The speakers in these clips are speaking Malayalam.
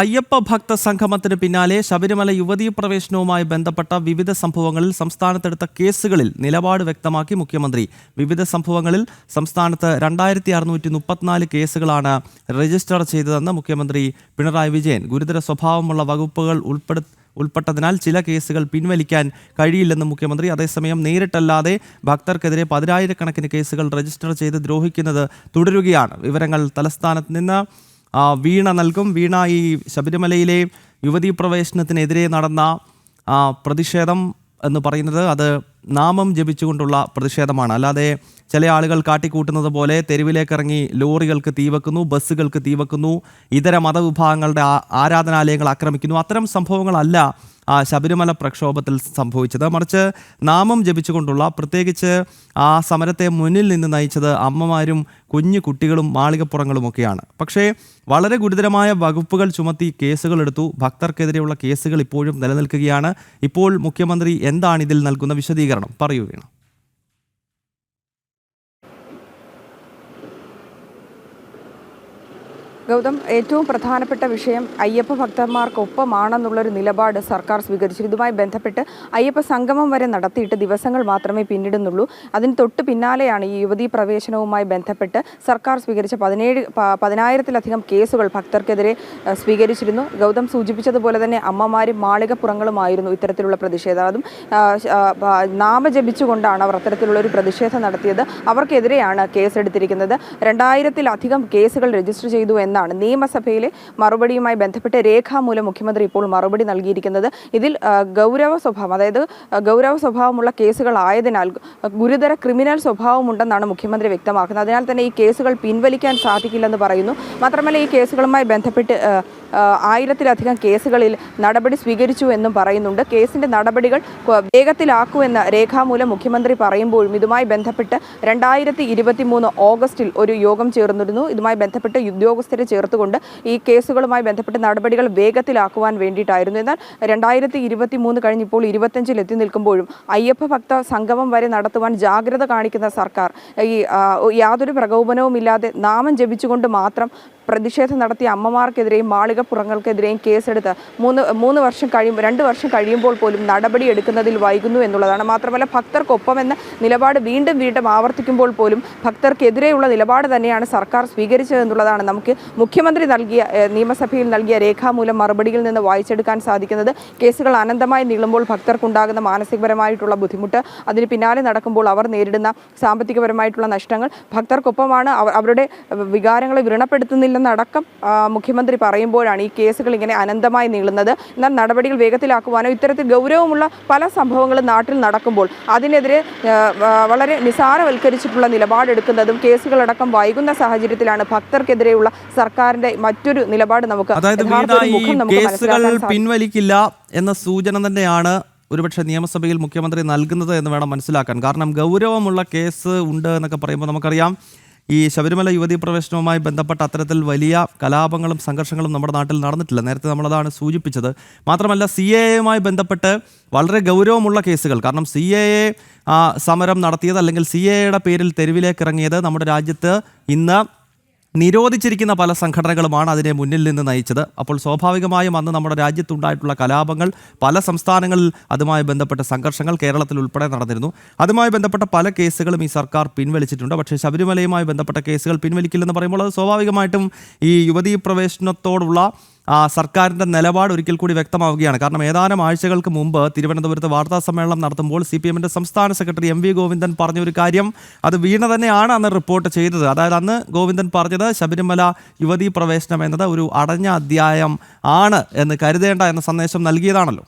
അയ്യപ്പ ഭക്ത സംഗമത്തിന് പിന്നാലെ ശബരിമല യുവതീ പ്രവേശനവുമായി ബന്ധപ്പെട്ട വിവിധ സംഭവങ്ങളിൽ സംസ്ഥാനത്തെടുത്ത കേസുകളിൽ നിലപാട് വ്യക്തമാക്കി മുഖ്യമന്ത്രി. വിവിധ സംഭവങ്ങളിൽ സംസ്ഥാനത്ത് രണ്ടായിരത്തി അറുന്നൂറ്റി മുപ്പത്തിനാല് കേസുകളാണ് രജിസ്റ്റർ ചെയ്തതെന്ന് മുഖ്യമന്ത്രി പിണറായി വിജയൻ. ഗുരുതര സ്വഭാവമുള്ള വകുപ്പുകൾ ഉൾപ്പെടു ഉൾപ്പെട്ടതിനാൽ ചില കേസുകൾ പിൻവലിക്കാൻ കഴിയില്ലെന്ന് മുഖ്യമന്ത്രി. അതേസമയം നേരിട്ടല്ലാതെ ഭക്തർക്കെതിരെ പതിനായിരക്കണക്കിന് കേസുകൾ രജിസ്റ്റർ ചെയ്ത് ദ്രോഹിക്കുന്നത് തുടരുകയാണ്. വിവരങ്ങൾ തലസ്ഥാനത്ത് നിന്ന് വീണ നൽകും. വീണ ഈ ശബരിമലയിലെ യുവതീ പ്രവേശനത്തിനെതിരെ നടന്ന പ്രതിഷേധം എന്ന് പറയുന്നത് അത് നാമം ജപിച്ചുകൊണ്ടുള്ള പ്രതിഷേധമാണ്. അല്ലാതെ ചില ആളുകൾ കാട്ടിക്കൂട്ടുന്നത് പോലെ തെരുവിലേക്ക് ഇറങ്ങി ലോറികൾക്ക് തീവെക്കുന്നു ബസ്സുകൾക്ക് തീവെക്കുന്നു ഇതര മതവിഭാഗങ്ങളുടെ ആരാധനാലയങ്ങൾ ആക്രമിക്കുന്നു. അത്തരം സംഭവങ്ങളല്ല ശബരിമല പ്രക്ഷോഭത്തിൽ സംഭവിച്ചത്. മറിച്ച് നാമം ജപിച്ചുകൊണ്ടുള്ള പ്രത്യേകിച്ച് ആ സമരത്തെ മുന്നിൽ നിന്ന് നയിച്ചത് അമ്മമാരും കുഞ്ഞു കുട്ടികളും മാളികപ്പുറങ്ങളുമൊക്കെയാണ്. പക്ഷേ വളരെ ഗുരുതരമായ വകുപ്പുകൾ ചുമത്തി കേസുകൾ എടുത്തു. ഭക്തർക്കെതിരെയുള്ള കേസുകൾ ഇപ്പോഴും നിലനിൽക്കുകയാണ്. ഇപ്പോൾ മുഖ്യമന്ത്രി എന്താണ് ഇതിൽ നൽകുന്ന വിശദീകരണം? പറയൂ വീണ ഗൗതം ഏറ്റവും പ്രധാനപ്പെട്ട വിഷയം അയ്യപ്പ ഭക്തന്മാർക്കൊപ്പമാണെന്നുള്ളൊരു നിലപാട് സർക്കാർ സ്വീകരിച്ചു ഇതുമായി ബന്ധപ്പെട്ട് അയ്യപ്പ സംഗമം വരെ നടത്തിയിട്ട് ദിവസങ്ങൾ മാത്രമേ പിന്നിടുന്നുള്ളൂ. അതിന് തൊട്ട് പിന്നാലെയാണ് ഈ യുവതീ പ്രവേശനവുമായി ബന്ധപ്പെട്ട് സർക്കാർ സ്വീകരിച്ച പതിനേഴ് പതിനായിരത്തിലധികം കേസുകൾ ഭക്തർക്കെതിരെ സ്വീകരിച്ചിരുന്നു. ഗൗതം സൂചിപ്പിച്ചതുപോലെ തന്നെ അമ്മമാരും മാളികപ്പുറങ്ങളുമായിരുന്നു ഇത്തരത്തിലുള്ള പ്രതിഷേധം. അതും ആ, ശ- നാമജപിച്ചുകൊണ്ടാണ് അവർ അത്തരത്തിലുള്ളൊരു പ്രതിഷേധം നടത്തിയത്. അവർക്കെതിരെയാണ് കേസെടുത്തിരിക്കുന്നത്. രണ്ടായിരത്തിലധികം കേസുകൾ രജിസ്റ്റർ ചെയ്തു എന്നാണ്. നിയമസഭയിലെ മറുപടിയുമായി ബന്ധപ്പെട്ട് രേഖാമൂലം മുഖ്യമന്ത്രി ഇപ്പോൾ മറുപടി നൽകിയിരിക്കുന്നത് ഇതിൽ ഗൗരവ സ്വഭാവം അതായത് ഗൗരവ സ്വഭാവമുള്ള കേസുകളായതിനാൽ ഗുരുതര ക്രിമിനൽ സ്വഭാവമുണ്ടെന്നാണ് മുഖ്യമന്ത്രി വ്യക്തമാക്കുന്നത്. അതിനാൽ തന്നെ ഈ കേസുകൾ പിൻവലിക്കാൻ സാധിക്കില്ലെന്ന് പറയുന്നു. മാത്രമല്ല ഈ കേസുകളുമായി ബന്ധപ്പെട്ട് ആയിരത്തിലധികം കേസുകളിൽ നടപടി സ്വീകരിച്ചു എന്നും പറയുന്നുണ്ട്. കേസിന്റെ നടപടികൾ വേഗത്തിലാക്കുമെന്ന് രേഖാമൂലം മുഖ്യമന്ത്രി പറയുമ്പോഴും ഇതുമായി ബന്ധപ്പെട്ട് രണ്ടായിരത്തി ഇരുപത്തി മൂന്ന് ഓഗസ്റ്റിൽ ഒരു യോഗം ചേർന്നിരുന്നു. ഇതുമായി ബന്ധപ്പെട്ട് ഉദ്യോഗസ്ഥരെ ചേർത്തുകൊണ്ട് ഈ കേസുകളുമായി ബന്ധപ്പെട്ട് നടപടികൾ വേഗത്തിലാക്കുവാൻ വേണ്ടിയിട്ടായിരുന്നു. എന്നാൽ രണ്ടായിരത്തി ഇരുപത്തി മൂന്ന് കഴിഞ്ഞിപ്പോൾ ഇരുപത്തഞ്ചിൽ എത്തി നിൽക്കുമ്പോഴും അയ്യപ്പ ഭക്ത സംഗമം വരെ നടത്തുവാൻ ജാഗ്രത കാണിക്കുന്ന സർക്കാർ ഈ യാതൊരു പ്രകോപനവുമില്ലാതെ നാമം ജപിച്ചുകൊണ്ട് മാത്രം പ്രതിഷേധം നടത്തിയ അമ്മമാർക്കെതിരെയും മാളികപ്പുറങ്ങൾക്കെതിരെയും കേസെടുത്ത് മൂന്ന് മൂന്ന് വർഷം കഴിയുമ്പോൾ രണ്ട് വർഷം കഴിയുമ്പോൾ പോലും നടപടി എടുക്കുന്നതിൽ വൈകുന്നു എന്നുള്ളതാണ്. മാത്രമല്ല ഭക്തർക്കൊപ്പം എന്ന നിലപാട് വീണ്ടും വീണ്ടും ആവർത്തിക്കുമ്പോൾ പോലും ഭക്തർക്കെതിരെയുള്ള നിലപാട് തന്നെയാണ് സർക്കാർ സ്വീകരിച്ചതെന്നുള്ളതാണ് നമുക്ക് മുഖ്യമന്ത്രി നൽകിയ നിയമസഭയിൽ നൽകിയ രേഖാമൂലം മറുപടിയിൽ നിന്ന് വായിച്ചെടുക്കാൻ സാധിക്കുന്നത്. കേസുകൾ അനന്തമായി നീളുമ്പോൾ ഭക്തർക്കുണ്ടാകുന്ന മാനസികപരമായിട്ടുള്ള ബുദ്ധിമുട്ട് അതിന് പിന്നാലെ നടക്കുമ്പോൾ അവർ നേരിടുന്ന സാമ്പത്തികപരമായിട്ടുള്ള നഷ്ടങ്ങൾ. ഭക്തർക്കൊപ്പമാണ് അവരുടെ വികാരങ്ങളെ വ്രണപ്പെടുത്തുന്നില്ലെന്നടക്കം മുഖ്യമന്ത്രി മുഖ്യമന്ത്രി പറയുമ്പോഴാണ് ഈ കേസുകൾ ഇങ്ങനെ അനന്തമായി നീളുന്നത്. എന്നാൽ നടപടികൾ വേഗത്തിലാക്കുവാനോ ഇത്തരത്തിൽ ഗൗരവമുള്ള പല സംഭവങ്ങളും നാട്ടിൽ നടക്കുമ്പോൾ അതിനെതിരെ വളരെ നിസാരവൽക്കരിച്ചിട്ടുള്ള നിലപാടെടുക്കുന്നതും കേസുകളടക്കം വൈകുന്ന സാഹചര്യത്തിലാണ് ഭക്തർക്കെതിരെയുള്ള സർക്കാരിന്റെ മറ്റൊരു നിലപാട് നമുക്ക് കേസുകൾ പിൻവലിക്കില്ല എന്ന സൂചന തന്നെയാണ് ഒരുപക്ഷെ നിയമസഭയിൽ മുഖ്യമന്ത്രി നൽകുന്നത് എന്ന് വേണം മനസ്സിലാക്കാൻ. കാരണം ഗൗരവമുള്ള കേസ് ഉണ്ട് എന്നൊക്കെ പറയുമ്പോൾ നമുക്കറിയാം ഈ ശബരിമല യുവതീ പ്രവേശനവുമായി ബന്ധപ്പെട്ട അത്തരത്തിൽ വലിയ കലാപങ്ങളും സംഘർഷങ്ങളും നമ്മുടെ നാട്ടിൽ നടന്നിട്ടില്ല. നേരത്തെ നമ്മളതാണ് സൂചിപ്പിച്ചത്. മാത്രമല്ല സി എയുമായി ബന്ധപ്പെട്ട് വളരെ ഗൗരവമുള്ള കേസുകൾ. കാരണം സി എ സമരം നടത്തിയത് അല്ലെങ്കിൽ സി എയുടെ പേരിൽ തെരുവിലേക്ക് ഇറങ്ങിയത് നമ്മുടെ രാജ്യത്ത് ഇന്ന് നിരോധിച്ചിരിക്കുന്ന പല സംഘടനകളുമാണ് അതിനെ മുന്നിൽ നിന്ന് നയിച്ചത്. അപ്പോൾ സ്വാഭാവികമായും അന്ന് നമ്മുടെ രാജ്യത്തുണ്ടായിട്ടുള്ള കലാപങ്ങൾ പല സംസ്ഥാനങ്ങളിൽ അതുമായി ബന്ധപ്പെട്ട സംഘർഷങ്ങൾ കേരളത്തിൽ ഉൾപ്പെടെ നടന്നിരുന്നു. അതുമായി ബന്ധപ്പെട്ട പല കേസുകളും ഈ സർക്കാർ പിൻവലിച്ചിട്ടുണ്ട്. പക്ഷേ ശബരിമലയുമായി ബന്ധപ്പെട്ട കേസുകൾ പിൻവലിക്കില്ലെന്ന് പറയുമ്പോൾ അത് സ്വാഭാവികമായിട്ടും ഈ യുവതീ പ്രവേശനത്തോടുള്ള സർക്കാരിന്റെ നിലപാട് ഒരിക്കൽ കൂടി വ്യക്തമാവുകയാണ്. കാരണം ഏതാനും ആഴ്ചകൾക്ക് മുമ്പ് തിരുവനന്തപുരത്ത് വാർത്താ സമ്മേളനം നടത്തുമ്പോൾ സി പി എമ്മിന്റെ സംസ്ഥാന സെക്രട്ടറി എം വി ഗോവിന്ദൻ പറഞ്ഞ ഒരു കാര്യം അത് വീണ തന്നെയാണ് അന്ന് റിപ്പോർട്ട് ചെയ്തത്. അതായത് അന്ന് ഗോവിന്ദൻ പറഞ്ഞത് ശബരിമല യുവതീ പ്രവേശനം എന്നത് ഒരു അടഞ്ഞ അധ്യായം ആണ് എന്ന് കരുതേണ്ട എന്ന സന്ദേശം നൽകിയതാണല്ലോ.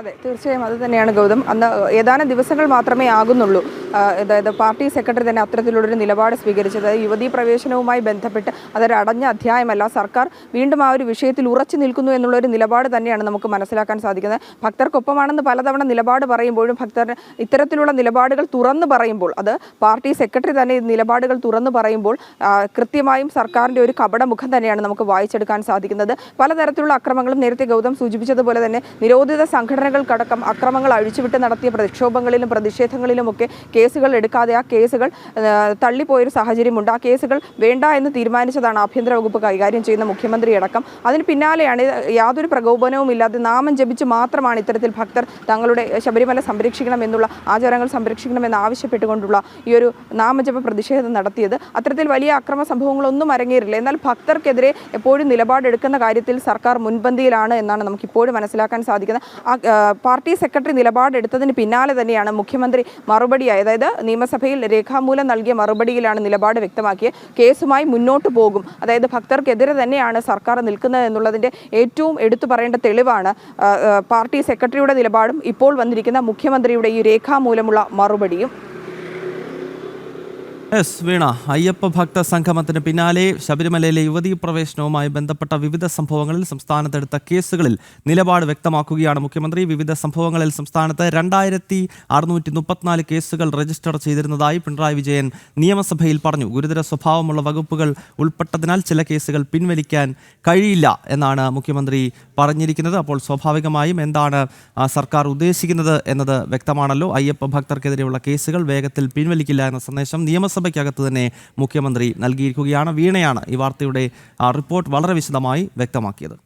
അതെ തീർച്ചയായും അത് തന്നെയാണ് ഗൗതം. അന്ന് ഏതാനും ദിവസങ്ങൾ മാത്രമേ ആകുന്നുള്ളൂ. ആ, അതായത് പാർട്ടി സെക്രട്ടറി തന്നെ അത്തരത്തിലുള്ളൊരു നിലപാട് സ്വീകരിച്ചത്. യുവതീ പ്രവേശനവുമായി ബന്ധപ്പെട്ട് അതൊരു അടഞ്ഞ അധ്യായമല്ല. സർക്കാർ വീണ്ടും ആ ഒരു വിഷയത്തിൽ ഉറച്ചു നിൽക്കുന്നു എന്നുള്ളൊരു നിലപാട് തന്നെയാണ് നമുക്ക് മനസ്സിലാക്കാൻ സാധിക്കുന്നത്. ഭക്തർക്കൊപ്പമാണെന്ന് പലതവണ നിലപാട് പറയുമ്പോഴും ഭക്തർ ഇത്തരത്തിലുള്ള നിലപാടുകൾ തുറന്നു പറയുമ്പോൾ അത് പാർട്ടി സെക്രട്ടറി തന്നെ നിലപാടുകൾ തുറന്നു പറയുമ്പോൾ കൃത്യമായും സർക്കാരിന്റെ ഒരു കപടമുഖം തന്നെയാണ് നമുക്ക് വായിച്ചെടുക്കാൻ സാധിക്കുന്നത്. പലതരത്തിലുള്ള അക്രമങ്ങളും നേരത്തെ ഗൗതം സൂചിപ്പിച്ചതുപോലെ തന്നെ നിരോധിത സംഘടനകൾ സംഘടനകൾക്കടക്കം അക്രമങ്ങൾ അഴിച്ചുവിട്ട് നടത്തിയ പ്രക്ഷോഭങ്ങളിലും പ്രതിഷേധങ്ങളിലുമൊക്കെ കേസുകൾ എടുക്കാതെ ആ കേസുകൾ തള്ളിപ്പോയൊരു സാഹചര്യമുണ്ട്. ആ കേസുകൾ വേണ്ട എന്ന് തീരുമാനിച്ചതാണ് ആഭ്യന്തര വകുപ്പ് കൈകാര്യം ചെയ്യുന്ന മുഖ്യമന്ത്രി അടക്കം. അതിന് പിന്നാലെയാണ് യാതൊരു പ്രകോപനവും ഇല്ലാതെ നാമം ജപിച്ച് മാത്രമാണ് ഇത്തരത്തിൽ ഭക്തർ തങ്ങളുടെ ശബരിമല സംരക്ഷിക്കണം എന്നുള്ള ആചാരങ്ങൾ സംരക്ഷിക്കണമെന്ന് ആവശ്യപ്പെട്ടുകൊണ്ടുള്ള ഈ ഒരു നാമജപ പ്രതിഷേധം നടത്തിയത്. അത്തരത്തിൽ വലിയ അക്രമ സംഭവങ്ങളൊന്നും അരങ്ങേറില്ല. എന്നാൽ ഭക്തർക്കെതിരെ എപ്പോഴും നിലപാടെടുക്കുന്ന കാര്യത്തിൽ സർക്കാർ മുൻപന്തിയിലാണ് എന്നാണ് നമുക്ക് ഇപ്പോഴും മനസ്സിലാക്കാൻ സാധിക്കുന്നത്. ആ, പാർട്ടി സെക്രട്ടറി നിലപാടെടുത്തതിന് പിന്നാലെ തന്നെയാണ് മുഖ്യമന്ത്രി മറുപടിയായി അതായത് നിയമസഭയിൽ രേഖാമൂലം നൽകിയ മറുപടിയിലാണ് നിലപാട് വ്യക്തമാക്കിയത്. കേസുമായി മുന്നോട്ട് പോകും. അതായത് ഭക്തർക്കെതിരെ തന്നെയാണ് സർക്കാർ നിൽക്കുന്നത് എന്നുള്ളതിന്റെ ഏറ്റവും എടുത്തു പറയേണ്ട തെളിവാണ്. പാർട്ടി സെക്രട്ടറിയുടെ നിലപാടും ഇപ്പോൾ വന്നിരിക്കുന്ന മുഖ്യമന്ത്രിയുടെ ഈ രേഖാമൂലമുള്ള മറുപടിയും. എസ് വീണ. അയ്യപ്പ ഭക്ത സംഗമത്തിന് പിന്നാലെ ശബരിമലയിലെ യുവതീ പ്രവേശനവുമായി ബന്ധപ്പെട്ട വിവിധ സംഭവങ്ങളിൽ സംസ്ഥാനത്തെടുത്ത കേസുകളിൽ നിലപാട് വ്യക്തമാക്കുകയാണ് മുഖ്യമന്ത്രി. വിവിധ സംഭവങ്ങളിൽ സംസ്ഥാനത്ത് രണ്ടായിരത്തി അറുന്നൂറ്റി മുപ്പത്തിനാല് കേസുകൾ രജിസ്റ്റർ ചെയ്തിരുന്നതായി പിണറായി വിജയൻ നിയമസഭയിൽ പറഞ്ഞു. ഗുരുതര സ്വഭാവമുള്ള വകുപ്പുകൾ ഉൾപ്പെട്ടതിനാൽ ചില കേസുകൾ പിൻവലിക്കാൻ കഴിയില്ല എന്നാണ് മുഖ്യമന്ത്രി പറഞ്ഞിരിക്കുന്നത്. അപ്പോൾ സ്വാഭാവികമായും എന്താണ് സർക്കാർ ഉദ്ദേശിക്കുന്നത് എന്നത് വ്യക്തമാണല്ലോ. അയ്യപ്പ ഭക്തർക്കെതിരെയുള്ള കേസുകൾ വേഗത്തിൽ പിൻവലിക്കില്ല എന്ന സന്ദേശം നിയമസഭയ്ക്കകത്ത് തന്നെ മുഖ്യമന്ത്രി നൽകിയിരിക്കുകയാണ്. വീണയാണ് ഈ വാർത്തയുടെ റിപ്പോർട്ട് വളരെ വിശദമായി വ്യക്തമാക്കിയത്.